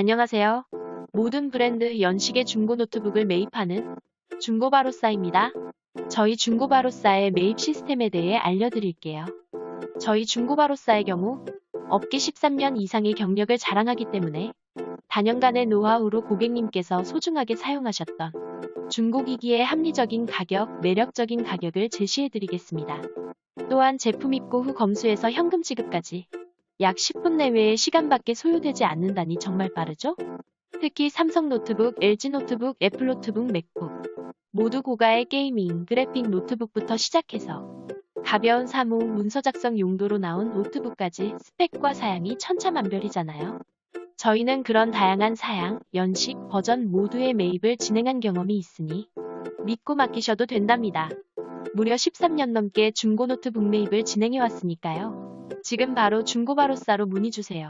안녕하세요. 모든 브랜드 연식의 중고 노트북을 매입하는 중고바로싸입니다. 저희 중고바로싸의 매입 시스템에 대해 알려드릴게요. 저희 중고바로싸의 경우 업계 13년 이상의 경력을 자랑하기 때문에 단연간의 노하우로 고객님께서 소중하게 사용하셨던 중고기기의 합리적인 가격, 매력적인 가격을 제시해드리겠습니다. 또한 제품 입고 후 검수해서 현금 지급까지 약 10분 내외의 시간밖에 소요되지 않는다니 정말 빠르죠? 특히 삼성 노트북, LG 노트북, 애플 노트북, 맥북 모두 고가의 게이밍, 그래픽 노트북부터 시작해서 가벼운 사무, 문서 작성 용도로 나온 노트북까지 스펙과 사양이 천차만별이잖아요. 저희는 그런 다양한 사양, 연식, 버전 모두의 매입을 진행한 경험이 있으니 믿고 맡기셔도 된답니다. 무려 13년 넘게 중고 노트 북 매입을 진행해왔으니까요. 지금 바로 중고바로싸로 문의주세요.